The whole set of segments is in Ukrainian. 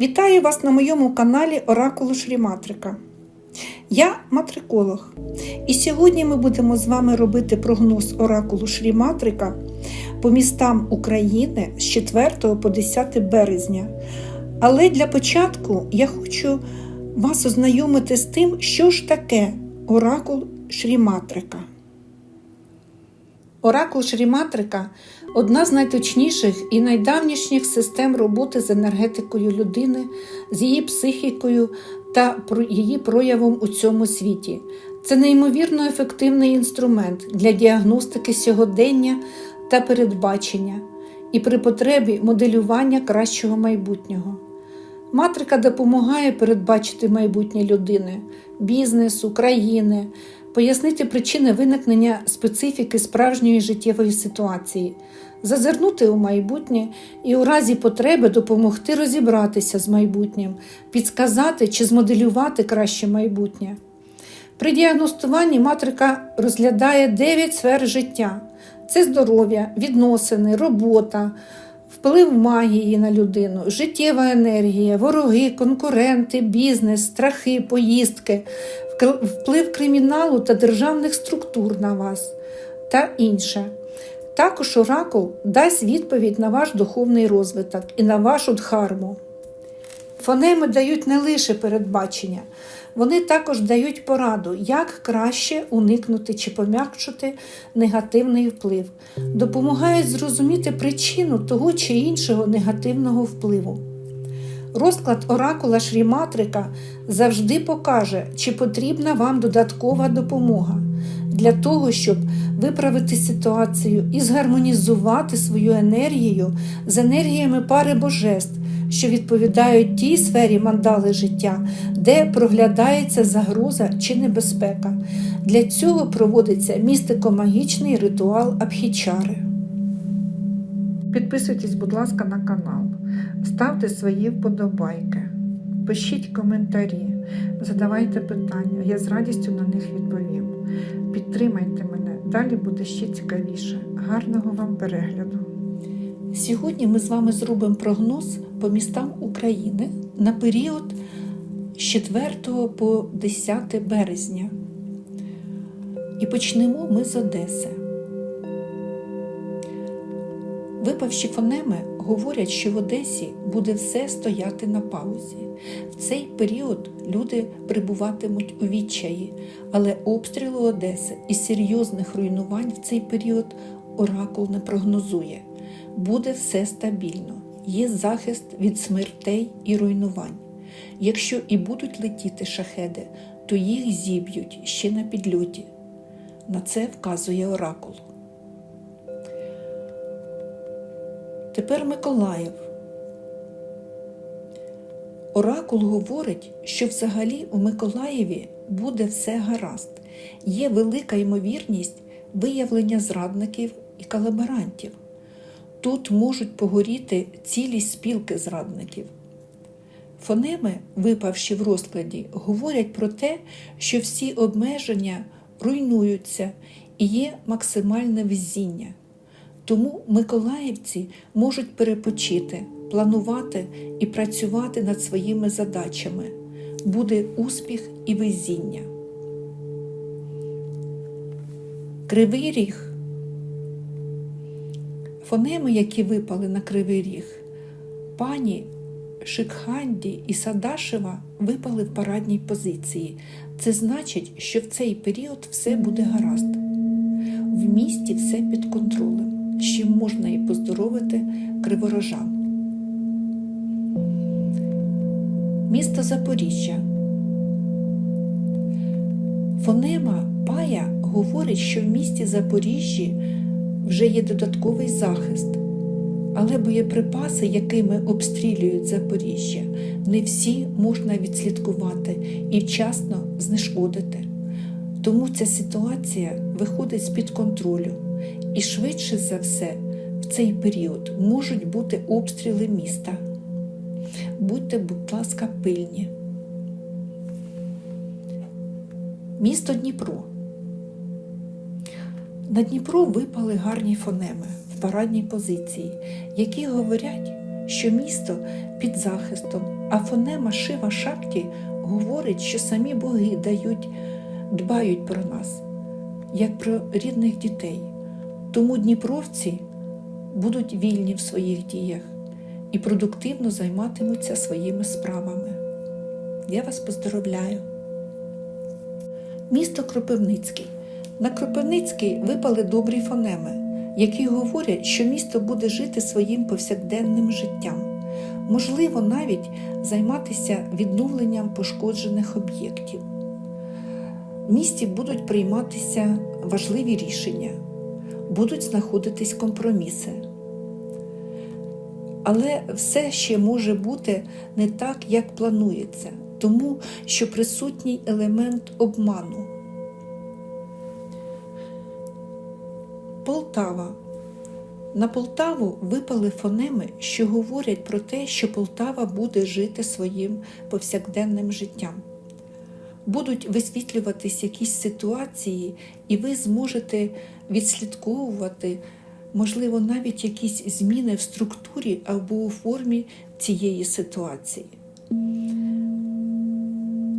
Вітаю вас на моєму каналі Оракулу Шріматрика. Я матриколог. І сьогодні ми будемо з вами робити прогноз Оракулу Шріматрика по містам України з 4 по 10 березня. Але для початку я хочу вас ознайомити з тим, що ж таке Оракул Шріматрика. Оракул Шріматрика одна з найточніших і найдавнішніх систем роботи з енергетикою людини, з її психікою та її проявом у цьому світі. Це неймовірно ефективний інструмент для діагностики сьогодення та передбачення і при потребі моделювання кращого майбутнього. Матрика допомагає передбачити майбутнє людини, бізнесу, країни, пояснити причини виникнення специфіки справжньої життєвої ситуації, зазирнути у майбутнє і у разі потреби допомогти розібратися з майбутнім, підсказати чи змоделювати краще майбутнє. При діагностуванні матрика розглядає 9 сфер життя: це здоров'я, відносини, робота, вплив магії на людину, життєва енергія, вороги, конкуренти, бізнес, страхи, поїздки, вплив криміналу та державних структур на вас та інше. Також оракул дасть відповідь на ваш духовний розвиток і на вашу дхарму. Фонеми дають не лише передбачення, вони також дають пораду, як краще уникнути чи пом'якшити негативний вплив, допомагають зрозуміти причину того чи іншого негативного впливу. Розклад оракула Шріматрика завжди покаже, чи потрібна вам додаткова допомога для того, щоб виправити ситуацію і згармонізувати свою енергію з енергіями пари божеств, що відповідають тій сфері мандали життя, де проглядається загроза чи небезпека. Для цього проводиться містико-магічний ритуал Абхічари. Підписуйтесь, будь ласка, на канал, ставте свої вподобайки, пишіть коментарі, задавайте питання, я з радістю на них відповім. Підтримайте мене, далі буде ще цікавіше. Гарного вам перегляду! Сьогодні ми з вами зробимо прогноз по містам України на період з 4 по 10 березня. І почнемо ми з Одеси. Випавші фонеми говорять, що в Одесі буде все стояти на паузі. В цей період люди прибуватимуть у відчаї, але обстрілу Одеси і серйозних руйнувань в цей період оракул не прогнозує. Буде все стабільно, є захист від смертей і руйнувань. Якщо і будуть летіти шахеди, то їх зіб'ють ще на підльоті. На це вказує оракул. Тепер Миколаїв. Оракул говорить, що взагалі у Миколаєві буде все гаразд. Є велика ймовірність виявлення зрадників і колаборантів. Тут можуть погоріти цілі спілки зрадників. Фонеми, випавші в розкладі, говорять про те, що всі обмеження руйнуються і є максимальне везіння. Тому миколаївці можуть перепочити, планувати і працювати над своїми задачами. Буде успіх і везіння. Кривий ріг. Фонеми, які випали на кривий ріг, пані Шикханді і Садашева випали в парадній позиції. Це значить, що в цей період все буде гаразд. В місті все під контролем, з чим можна і поздоровити криворожан. Місто Запоріжжя. Фонема Пая говорить, що в місті Запоріжжі вже є додатковий захист. Але боєприпаси, якими обстрілюють Запоріжжя, не всі можна відслідкувати і вчасно знешкодити. Тому ця ситуація виходить з-під контролю, і швидше за все в цей період можуть бути обстріли міста. Будьте, будь ласка, пильні. Місто Дніпро. На Дніпро випали гарні фонеми в парадній позиції, які говорять, що місто під захистом, а фонема Шива Шакті говорить, що самі боги дають, дбають про нас, як про рідних дітей. Тому дніпровці будуть вільні в своїх діях і продуктивно займатимуться своїми справами. Я вас поздоровляю. Місто Кропивницький. На Кропивницький випали добрі фонеми, які говорять, що місто буде жити своїм повсякденним життям, можливо, навіть займатися відновленням пошкоджених об'єктів. В місті будуть прийматися важливі рішення, будуть знаходитись компроміси. Але все ще може бути не так, як планується, тому що присутній елемент обману. Полтава. На Полтаву випали фонеми, що говорять про те, що Полтава буде жити своїм повсякденним життям. Будуть висвітлюватись якісь ситуації, і ви зможете відслідковувати, можливо, навіть якісь зміни в структурі або у формі цієї ситуації.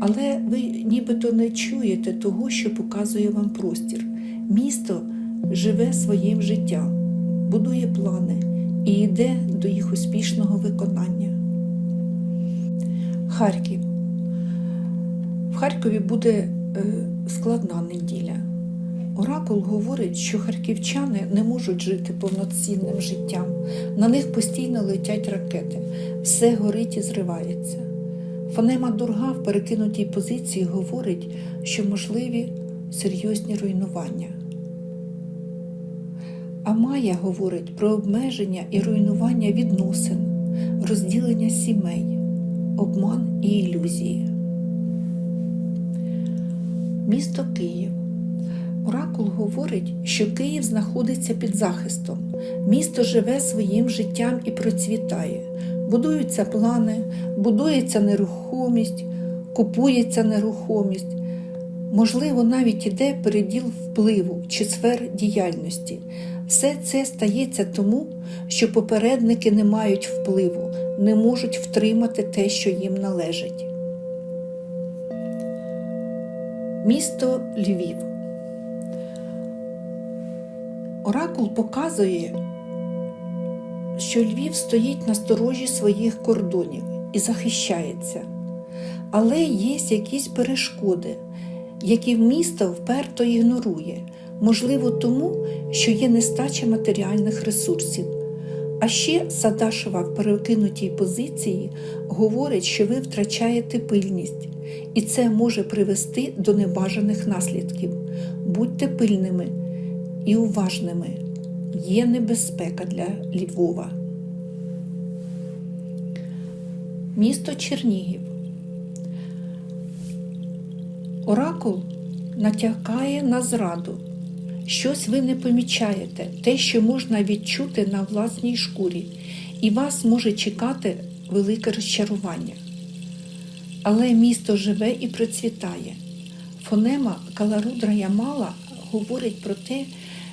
Але ви нібито не чуєте того, що показує вам простір. Місто живе своїм життям, будує плани і йде до їх успішного виконання. Харків. В Харкові буде е, складна неділя. Оракул говорить, що харківчани не можуть жити повноцінним життям. На них постійно летять ракети, все горить і зривається. Фонема Дурга в перекинутій позиції говорить, що можливі серйозні руйнування. А Майя говорить про обмеження і руйнування відносин, розділення сімей, обман і ілюзії. Місто Київ. Оракул говорить, що Київ знаходиться під захистом. Місто живе своїм життям і процвітає. Будуються плани, будується нерухомість, купується нерухомість. Можливо, навіть іде переділ впливу чи сфер діяльності. Все це стається тому, що попередники не мають впливу, не можуть втримати те, що їм належить. Місто Львів. Оракул показує, що Львів стоїть на сторожі своїх кордонів і захищається. Але є якісь перешкоди, які місто вперто ігнорує, можливо, тому, що є нестача матеріальних ресурсів. А ще Садашева в перекинутій позиції говорить, що ви втрачаєте пильність, і це може привести до небажаних наслідків. Будьте пильними і уважними. Є небезпека для Львова. Місто Чернігів. Оракул натякає на зраду. Щось ви не помічаєте, те, що можна відчути на власній шкурі, і вас може чекати велике розчарування. Але місто живе і процвітає. Фонема Каларудра Ямала говорить про те,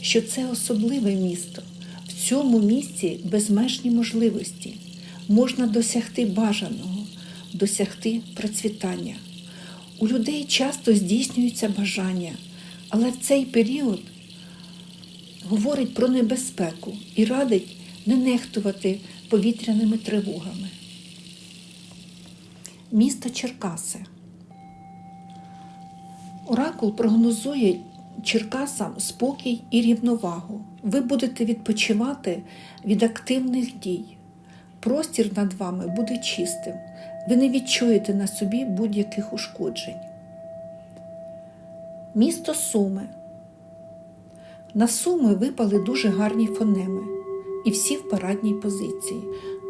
що це особливе місто. В цьому місці безмежні можливості. Можна досягти бажаного, досягти процвітання. У людей часто здійснюються бажання, але в цей період говорить про небезпеку і радить не нехтувати повітряними тривогами. Місто Черкаси. Оракул прогнозує Черкасам спокій і рівновагу. Ви будете відпочивати від активних дій. Простір над вами буде чистим. Ви не відчуєте на собі будь-яких ушкоджень. Місто Суми. На Суми випали дуже гарні фонеми, і всі в парадній позиції.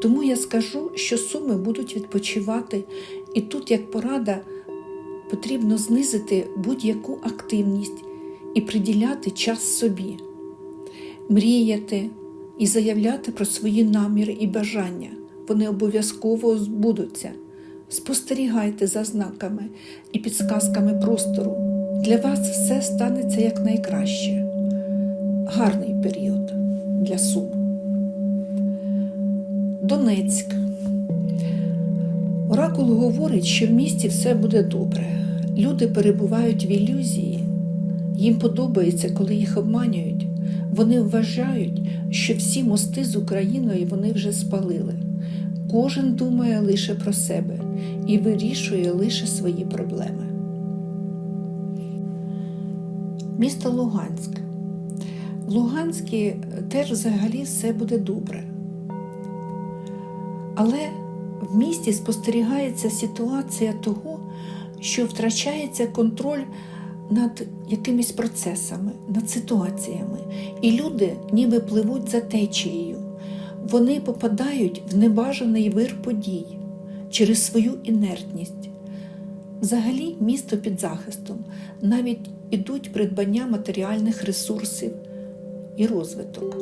Тому я скажу, що суми будуть відпочивати, і тут, як порада, потрібно знизити будь-яку активність і приділяти час собі, мріяти і заявляти про свої наміри і бажання. Вони обов'язково збудуться. Спостерігайте за знаками і підсказками простору. Для вас все станеться якнайкраще. Гарний період для сум. Донецьк. Оракул говорить, що в місті все буде добре. Люди перебувають в ілюзії. Їм подобається, коли їх обманюють. Вони вважають, що всі мости з Україною вони вже спалили. Кожен думає лише про себе і вирішує лише свої проблеми. Місто Луганськ. В Луганській теж взагалі все буде добре. Але в місті спостерігається ситуація того, що втрачається контроль над якимись процесами, над ситуаціями, і люди ніби пливуть за течією. Вони попадають в небажаний вир подій через свою інертність. Взагалі, місто під захистом, навіть ідуть придбання матеріальних ресурсів і розвиток.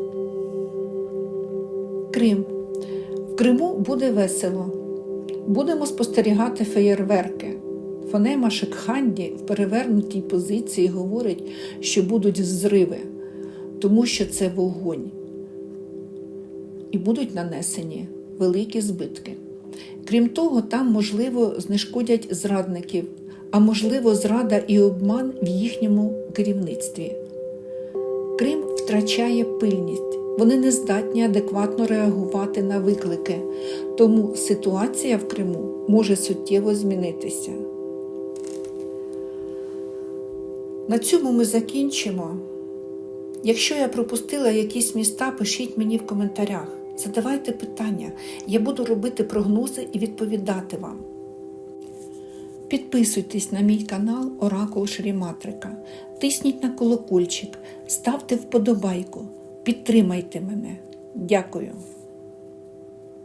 Крим. В Криму буде весело. Будемо спостерігати феєрверки. Фонема Шекханді в перевернутій позиції говорить, що будуть зриви, тому що це вогонь. І будуть нанесені великі збитки. Крім того, там, можливо, знешкодять зрадників, а можливо, зрада і обман в їхньому керівництві. Втрачає пильність, вони не здатні адекватно реагувати на виклики, тому ситуація в Криму може суттєво змінитися. На цьому ми закінчимо. Якщо я пропустила якісь міста, пишіть мені в коментарях. Задавайте питання, я буду робити прогнози і відповідати вам. Підписуйтесь на мій канал Оракул Шріматрика, тисніть на колокольчик, ставте вподобайку, підтримайте мене. Дякую.